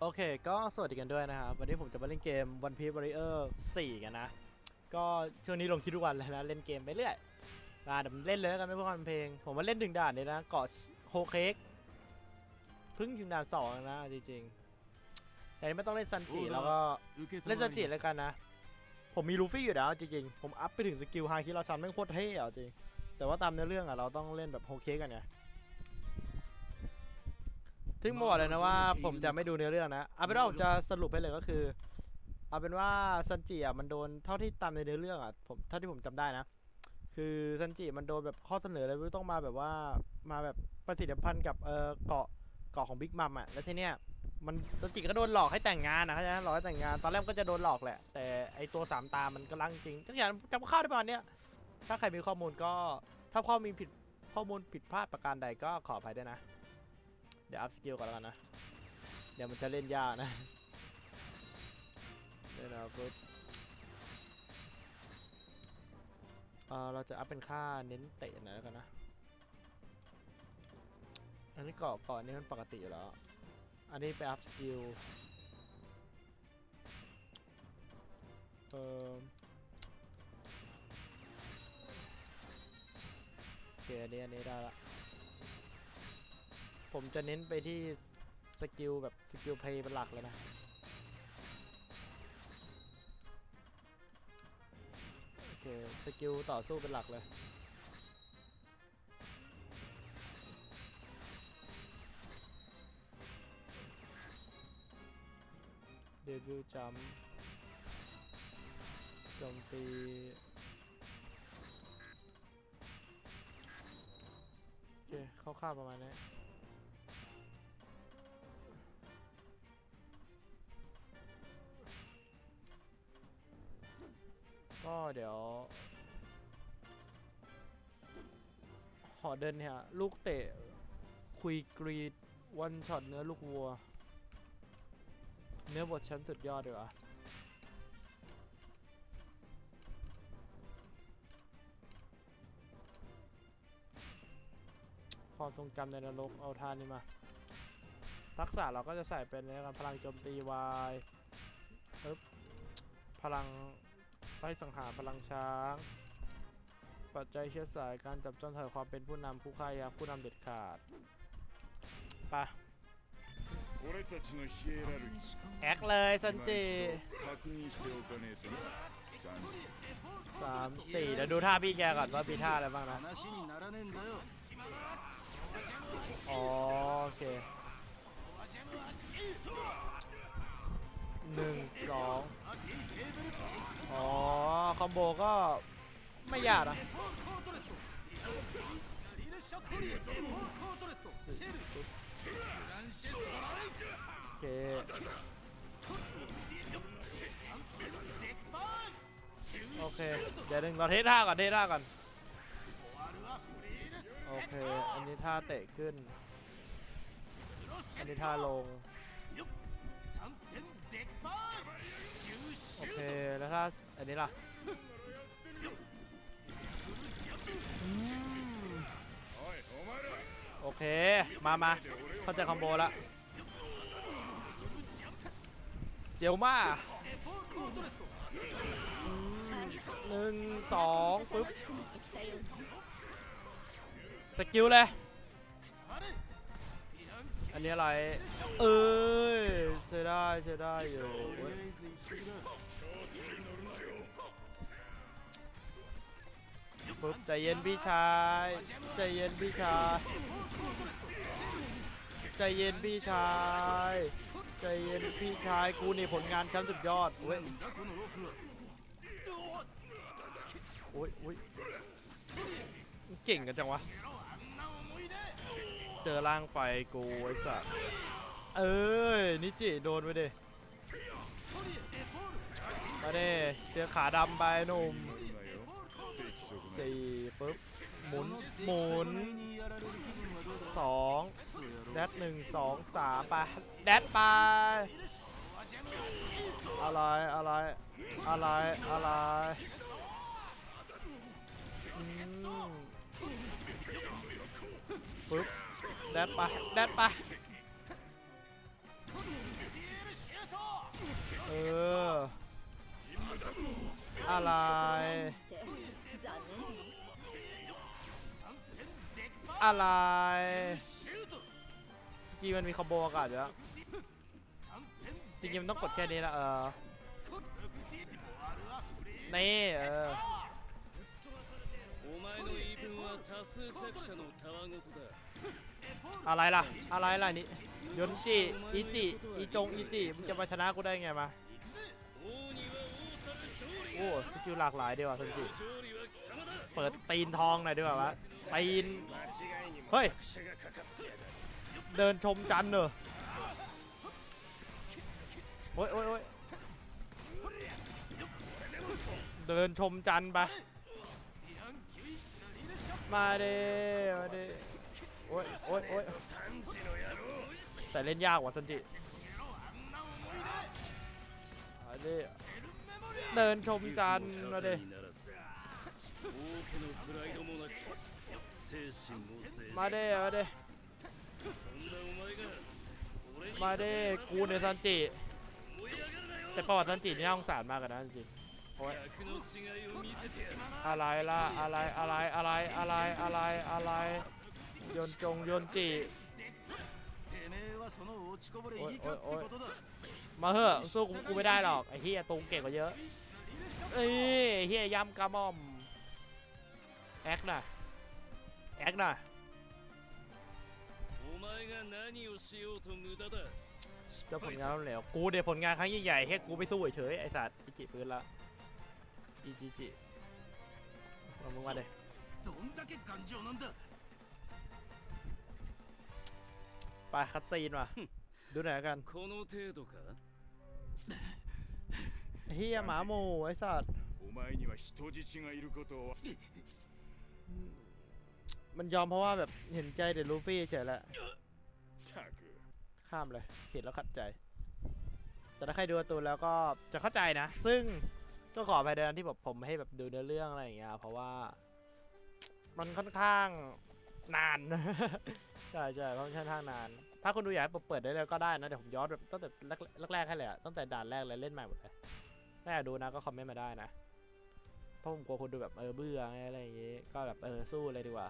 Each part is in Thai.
โอเค ก็สวัสดีกันด้วยนะครับ วันนี้ผมจะมาเล่นเกม One Piece Warrior 4 กันนะ ก็ช่วงนี้ลงคลิปทุกวันเลยนะ เล่นเกมไปเรื่อยมาเดี๋ยวเล่นเลยแล้วกันไม่พื่อความเพลง ผมมาเล่นถึงด่านเลยนะ เกาะโฮเค้กพิ่งถึงด่านสองนะจริงๆ แต่ไม่ต้องเล่นซันจิแล้วก็เล่นซันจิแล้วกันนะ ผมมีลูฟี่อยู่แล้วจริงๆ ผมอัพไปถึงสกิลไฮคิราชันแม่งโคตรเท่อะจริง แต่ว่าตามเนื้อเรื่องอะเราต้องเล่นแบบโฮเค้กกันไง ซึ่งมบอกเลยนะว่าผมจะไม่ดูเนื้อเรื่องนะเอาเป็นว่าผมจะสรุปให้เลยก็คือ เอาเป็นว่าซันจิอะมันโดนเท่าที่ตามในเนื้อเรื่องอะผมเท่าที่ผมจำได้นะ คือซันจิมันโดนแบบข้อเสนออะไรไม่รู้ต้องมาแบบว่ามาแบบประสิทธิพันธ์กับเออเกาะเกาะของบิ๊กมัมอะแล้วทีเนี้ยมันซันจิก็โดนหลอกให้แต่งงานนะเข้าใจไหมหลอกให้แต่งงานตอนแรกก็จะโดนหลอกแหละ แต่ไอตัวสามตามันกำลังจริงทุกอย่างจำข้าวได้ประมาณเนี้ยถ้าใครมีข้อมูลก็ถ้าข้อมีผิดข้อมูลผิดพลาดประการใดก็ขออภัยด้วยนะ เดี๋ยวอัพสกิลก่อนแล้วกันนะ เดี๋ยวมันจะเล่นยากนะเดี๋ยวนะปึ๊บเออเราจะอัพเป็นค่าเน้นเตะหน่อยแล้วกันนะ อันนี้เกาะเกาะนี้มันปกติอยู่แล้ว อันนี้ไปอัพสกิลเออโอเคอันนี้อันนี้ได้ละ ผมจะเน้นไปที่สกิลแบบสกิลเพลย์เป็นหลักเลยนะโอเคสกิลต่อสู้เป็นหลักเลยเดบิวจัมโจมตีโอเคเข้าๆประมาณนี้ ก็เดี๋ยว หอเดินเนี่ย ลูกเตะ คุยกรีดวันช็อตเนื้อลูกวัว เนื้อบทชั้นสุดยอดดีกว่าความทรงจำในนรกเอาทานี้มา ทักษะเราก็จะใส่เป็นในการพลังโจมตีวายปึ๊บพลัง ล่สังหารพลังช้าง ปัจจัยเชื้อสายการจับจ้องถอยความเป็นผู้นำผู้ฆ่ายาผู้นำเด็ดขาดปะแอคเลยซันจีสามสี่เดี๋ยวดูท่าพี่แกก่อนว่าพี่ท่าอะไรบ้างนะ อมโบก็ไม่ยากนะโอเคโอเค เดี๋ยวหนึ่งเราเทสท่าก่อนเทสท่าก่อนโอเค อันนี้ท่าเตะขึ้น อันนี้ท่าลง โอเค แล้วถ้าอันนี้ล่ะ โอเค มามาเข้าใจคอมโบละเจียวมาหนึ่งสองปึ๊บ สกิลเลย อันนี้อะไร เอ้ยใช้ได้ใช้ได้อยู่ ปึ๊บใจเย็นพี่ชายใจเย็นพี่ชายใจเย็นพี่ชายใจเย็นพี่ชายกูนี่ผลงานชั้นสุดยอดเว้ยโอ้ยโอ้ยเก่งกันจังวะ เจอร่างไฟกูไอ้สัสเอ้ยนิจิโดนไปดิมาเดิเจอขาดำไปหนุ่ม สี่ปึ๊บหมุนหมุนสองแดดหนึ่งสองสามไปแดดไปอะไรอะไรอะไรอะไรปึ๊บแดดไปแดดไปเอออะไร อะไรจริงมันมีคอมโบอากาศอยู่แล้วจริงมันต้องกดแค่นี้ละเออนี่เอออะไรล่ะ อะไรล่ะนี่ยนจิ อิจิ อีจง อิจิ มึงจะมาชนะกูได้ไงมา โอ้สกิลหลากหลายดีว่ะเซนจิเปิดตีนทองหน่อยดีกว่าวะตีนเฮ้ยเดินชมจันเนอะโอ้ยโอ้ยโอ้ยเดินชมจันไปมาเด้มาเด้โอ้ยโอ้ยโอ้ยแต่เล่นยากว่ะสันจิมาเด้ เดินชมจันมาเดมาเดมาเดมาเดกูในซันจิ แต่ประวัติซันจินี่น่าสงสารมากกันนะจริงอะไรล่ะอะไรอะไรอะไรอะไรอะไรยนจงยนจิโอ้ยโอ้ย มาเถอะสู้กูไม่ได้หรอกไอ้เฮียตรงเก่งกว่าเยอะเอ้เฮียย้ำกระมอมแอคหน่ะแอคหน่ะเจ้าผลงานแล้วกูเดี๋ยวผลงานครั้งใหญ่ๆเฮ้กูไปสู้เฉยไอสัตว์จิจิฟื้นละอิจิจิเอามึงมาเลยไปคัดซีนมาดูหน่อยกัน เฮียหมาโมไอ้สัตว์お前には人質がいることをมันยอมเพราะว่าแบบเห็นใจเดลูฟี่เฉยแหละข้ามเลยเห็นแล้วขัดใจ แต่ถ้าใครดูตัวแล้วก็จะเข้าใจนะ ซึ่งก็ขอไปเดินที่ผมให้แบบดูเนื้อเรื่องอะไรอย่างเงี้ยเพราะว่า มันค่อนข้างนานใช่ใช่ค่อนข้างนาน ถ้าคุณดูอยากให้ผมเปิดได้เลยก็ได้นะเดี๋ยวผมย้อนแบบตั้งแต่แรกๆให้เลยตั้งแต่ด่านแรกเลยเล่นใหม่หมดเลย ถ้าอยากดูนะก็คอมเมนต์มาได้นะ เพราะผมกลัวคุณดูแบบเออเบื่ออะไรอย่างงี้ ก็แบบเออสู้เลยดีกว่า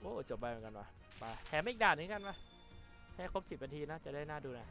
โอ้จบไปเหมือนกันว่ะไปแถมอีกด่านนี้กันมาให้ครบสิบนาทีนะจะได้น่าดูนะ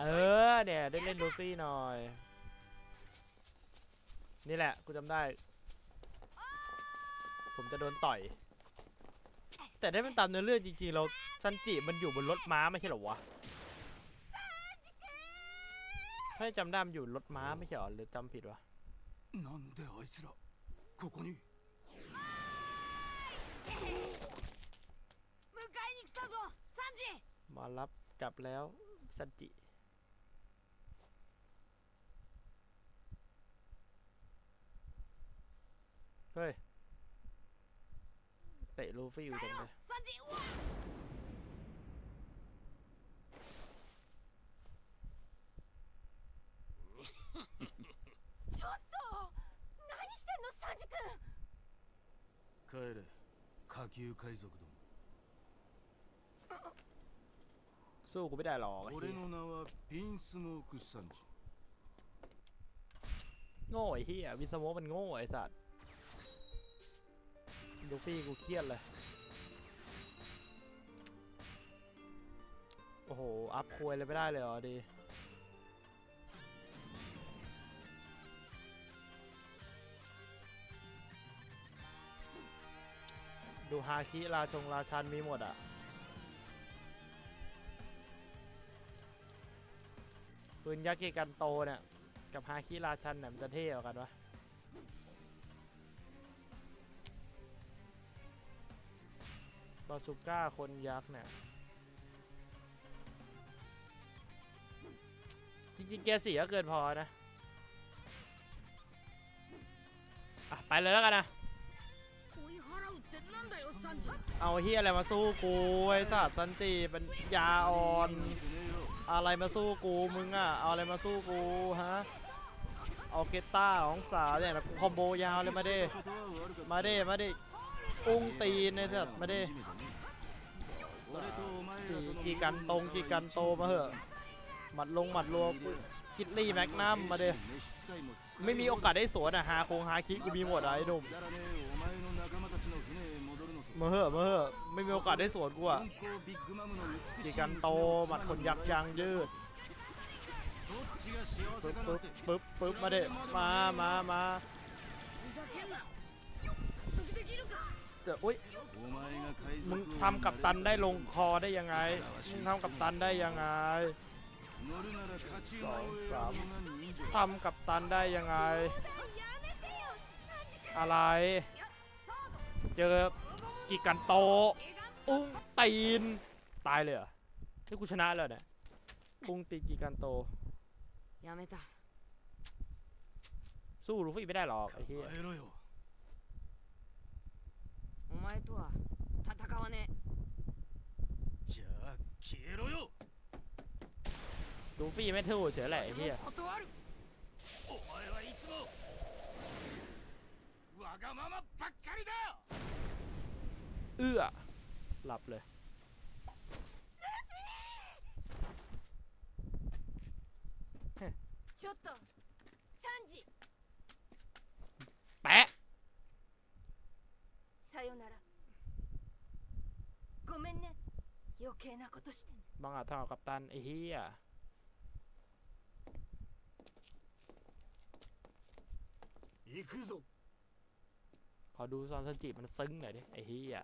เออเนี่ยได้เล่นลูฟี่หน่อย นี่แหละกูจำได้ ผมจะโดนต่อย แต่ได้เป็นตามเนื้อเรื่องจริงๆเราซันจิมันอยู่บนรถม้าไม่ใช่เหรอวะ ถ้าจำได้มันอยู่รถม้าไม่ใช่เหรอหรือจำผิดวะ なんであいつらここに迎えに来たぞサンジ มารับกลับแล้วซันจิ เฮ้ย เตะลูฟี่อยู่ตรงนี้ サン ちょっと何してんのサンジ君帰れ下級海賊ども สู้กูไม่ได้หรอกไอ้ 俺 เหี้ย の名はピンスモークサンジ โง่ไอ้เหี้ยวินสโมกมันโง่ไอ้สัตว์ลูฟี่กูเครียดเลย โอ้โห อัพควยเลยไม่ได้เลยเหรอดี ดูฮาคิราชงราชันมีหมดอะ ปืนยักษ์เกกันโตเนี่ย กับฮาคิราชันเนี่ยมันจะเท่กว่ากันวะบาซูก้าคนยักษ์เนี่ย จริงๆเกียร์สี่ก็เกินพอนะ อะ ไปเลยแล้วกันนะ เอาเฮียอะไรมาสู้กูไอ้สัตว์สันจีเป็นยาอ่อน อะไรมาสู้กูมึงอะเอาอะไรมาสู้กูฮะเอาเกต้าของสาวเนี่ยคอมโบยาวเลยมาเด้มาเด้มาเด้อุ้งตีนไอ้สัตว์มาเด้สี่กีกันตรงจีกันโตมาเหอะหมัดลงหมัดรวมกิตลี่แม็กนัมมาเด้ไม่มีโอกาสได้สวนอะฮาโคงฮาคิกูมีหมดอะไอ้หนุ่ม มาเหอะมาเหอะไม่มีโอกาสได้สวนกูอะจีกันโตหมัดขนยักษ์จังยืดปึ๊บปึ๊บปึ๊บปึ๊บมาเด็มามามาจะอุ้ยมึงทำกับตันได้ลงคอได้ยังไงมึงทำกับตันได้ยังไงสองสามทำกับตันได้ยังไง อะไร เจอกิกันโต อุ้งตีน ตายเลยเหรอนี่กูชนะแล้วเนี่ยอุ้งตีกิกันโต やめた สู้ลูฟี่ไม่ได้หรอกไอ้เหี้ย 変えろよお前とは戦わねじゃあ消えろよ ลูฟี่ไม่เท่าเฉยแหละไอ้ え เหี้ย 断るお前はいつも わがままばっかりだ เอื้อหลับเลย ちょっとサンジ แปะ さよならごめんね余計なことしてね บางอาจทำกับกัปตันไอ้เหี้ย 行くぞ ข อดูซอนซันจิมันซึ้งหน่อยดิไอ้เหี้ย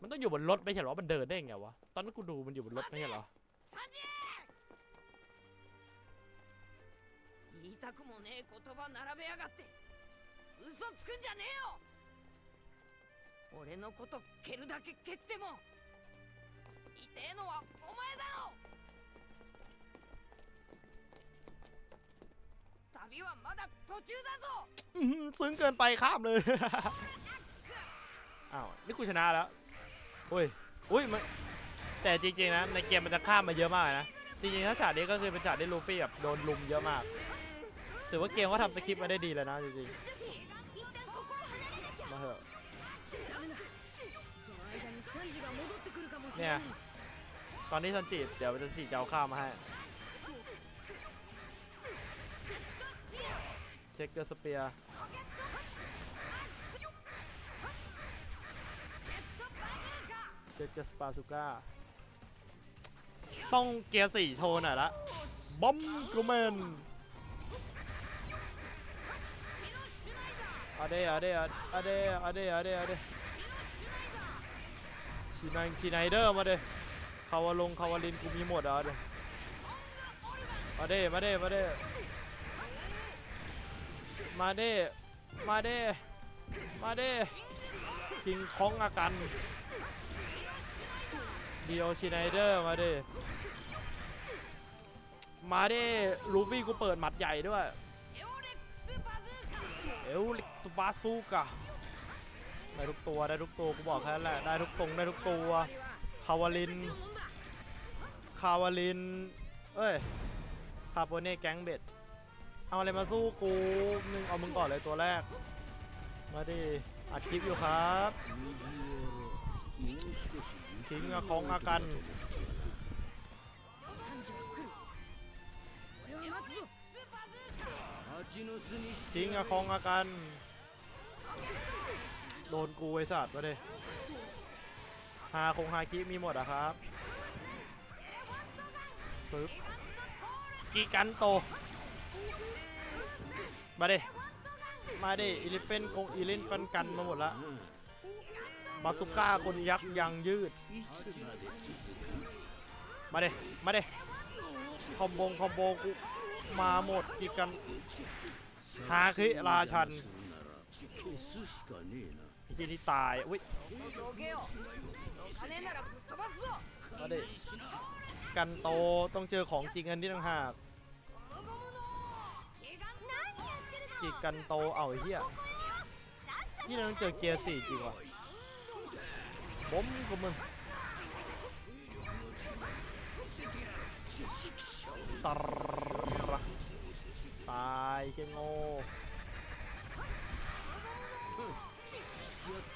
มันต้องอยู่บนรถไม่ใช่เหรอมันเดินได้ไงวะตอนนั้นกูดูมันอยู่บนรถไม่ใช่เหรอ サンジ言いたくもねえ言葉並べやがって嘘つくんじゃねえよ俺のこと蹴るだけ蹴っても痛えのはお前だろ ซึ้งเกินไปข้ามเลย อ้าว นี่กูชนะแล้วอุ้ยอุ้ยมันแต่จริงๆนะในเกมมันจะข้ามมาเยอะมากนะ จริงๆถ้าฉากนี้ก็คือเป็นฉากที่ลูฟี่แบบโดนลุมเยอะมาก ถือว่าเกมเขาทำสคริปต์มาได้ดีแล้วนะจริงๆมาเถอะเนี่ยตอนนี้ซันจิเดี๋ยวซันจิจะเอาข้าวมาให้ ช็คเกอร์สเปียร์เช็คเกอร์สปาซูก้าต้องเกียร์สี่โทนหน่อยละบอมกูแมนอาเดอาเดอาเดอาเดอาเดอาเดชีนายชีไนเดอร์มาเดคาวาลงคาวาลินกูมีหมดอะเอเดมาเดมาเดมาเด มาเด้ มาเด้ มาเด้ทิงคองอากันดีโอชิไนเดอร์มาเด้ มาเด้ ลูฟี่กูเปิดหมัดใหญ่ด้วย เอลลิกตบาซูกะได้ทุกตัวได้ทุกตัวกูบอกแค่แหละได้ทุกตรงได้ทุกตัวคาวาลิน คาวาลิน เอ้ยคาโบเน่แก๊งเบ็ด เอาอะไรมาสู้กูนึงเอามึงก่อนเลยตัวแรก มาดิอัดคลิปอยู่ครับทิ้งอาคองอากันทิ้งอาคองอากัน โดนกูไอ้สัตว์มาดิฮาคงฮาคิมีหมดอะครับปึ๊บกีกันโต มาดิ มาดิอิลิเฟนกงอิลินฟันกันมาหมดละบาสุก้าคนยักษ์ยังยืด มาเด้มาเด้คอมโบงคอมโบกูมาหมดกีกันฮาคิราชันพี่นี่ตายอุ้ยมาเด้กันโตต้องเจอของจริงอันนี้ต่างหาก กีกันโตเอาไอ้เหี้ยนี่เราต้องเจอเกียร์สี่จริงวะบอมกับมึงตรตายเชงโง่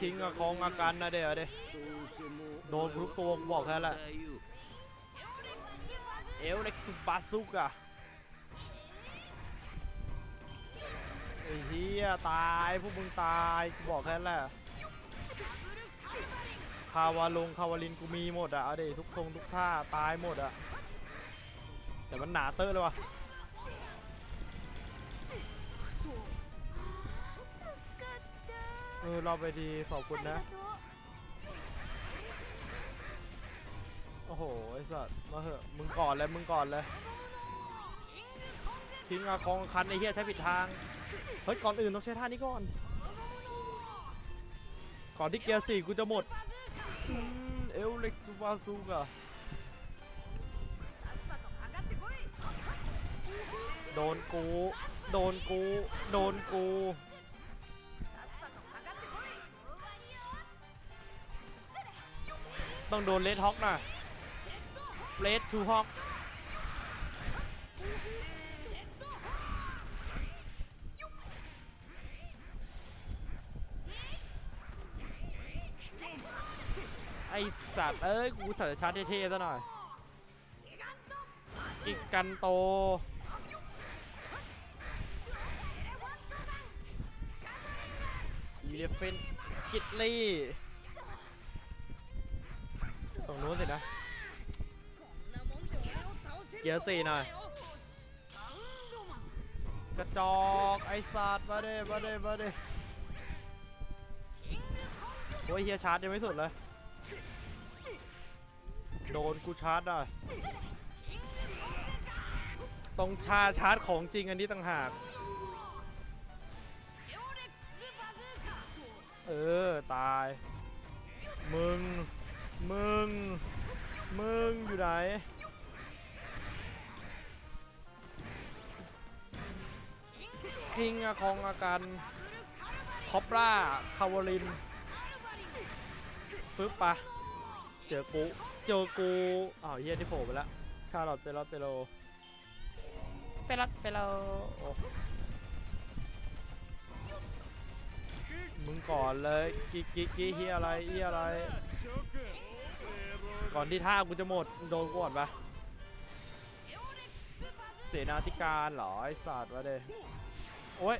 ทิ้งอะกองอาการนะเดี๋ยวเดี๋ยวโดนทุกตัวกูบอกแค่แหละเอลเล็กซูบาซุกอะ อ้เฮียตายพวกมึงตายกูบอกแค่นั้นแหละคาวาลงคาวาลินกูมีหมดอะเอาดิทุกทงทุกท่าตายหมดอะแต่มันหนาเตอร์เลยวะเออเราไปดีขอบคุณนะ โอ้โหไอ้สัตว์มาเหอะมึงก่อนเลยมึงก่อนเลย ทิ้งอาคองคันไอ้เฮียใช้ผิดทาง เฮ้ย ก่อนอื่นต้องใช้ท่านี้ก่อน ก่อนที่เกียร์สี่กูจะหมดเอลเล็กซูบาซูกะโดนกู โดนกู โดนกูต้องโดนเลดฮอกนะเลดทูฮอก ไอสัตว์เอ้ยกูใส่ชาร์จเท่ๆซะหน่อยกิกันโตยูเลฟินกิตลี่ตรงนู้นสินะเกียร์สี่หน่อยกระจอกไอสัตว์มาเด้มาเด้มาเด้โอ้ยเฮียชาร์จยังไม่สุดเลย โดนกูชาร์จได้ต้องชาชาร์จของจริงอันนี้ต่างหาก เออ ตาย มึง มึง มึง อยู่ไหน คิงอะคองอาการคอปล่าคาวอลินปึ๊บปะ เจอกู เจอกูอ้าวเฮียที่โผล่ไปแล้วชาลอตเปรอตเปโลเปรอตเปโลโอ้มึงก่อนเลยกิกกิกกิเฮียอะไรเฮียอะไร諸君ก่อนที่ท่ากูจะหมดมึงโดนกูก่อนปะเสนาธิการเหรอไอสัตว์วะเด้โอ้ย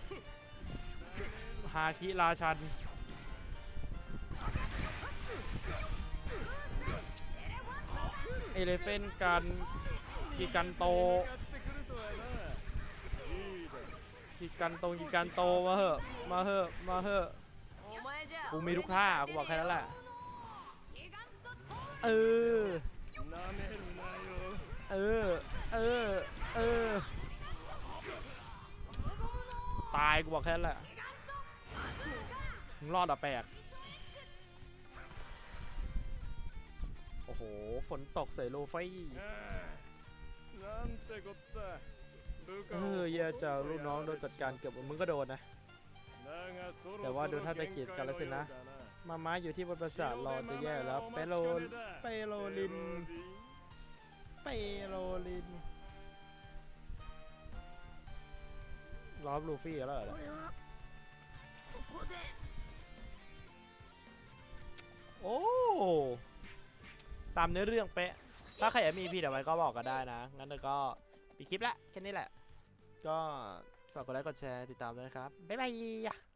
ฮาคิราชัน เอเลเฟนกันกิกันโตกิกันโตกิกันโตมาเหอะมาเหอะมาเหอะกูมีทุกท่ากูบอกแค่นั้นแหละเออเออเออเออตายกูบอกแค่นั้นแหละมึรอดอะแปลก โอ้โห ฝนตกใส่โลไฟเออแย่จะลูกน้องโดนจัดการเกือบมึงก็โดนนะ แต่ว่าดูท่าตะเกียบกันแล้วสินะ มาม้าอยู่ที่บนปราสาทรอจะแย่แล้ว เปโรเปโลลิน เปโลลินล้อมลูฟี่แล้วเหรอโอ้ ตามเนื้อเรื่องเป๊ะ ถ้าใครอยากมีพี่เดี๋ยวไว้ก็บอกกันได้นะ งั้นเดี๋ยวก็ปิดคลิปละแค่นี้แหละ ก็ฝากกดไลค์กดแชร์ติดตามด้วยนะครับ บ๊ายบาย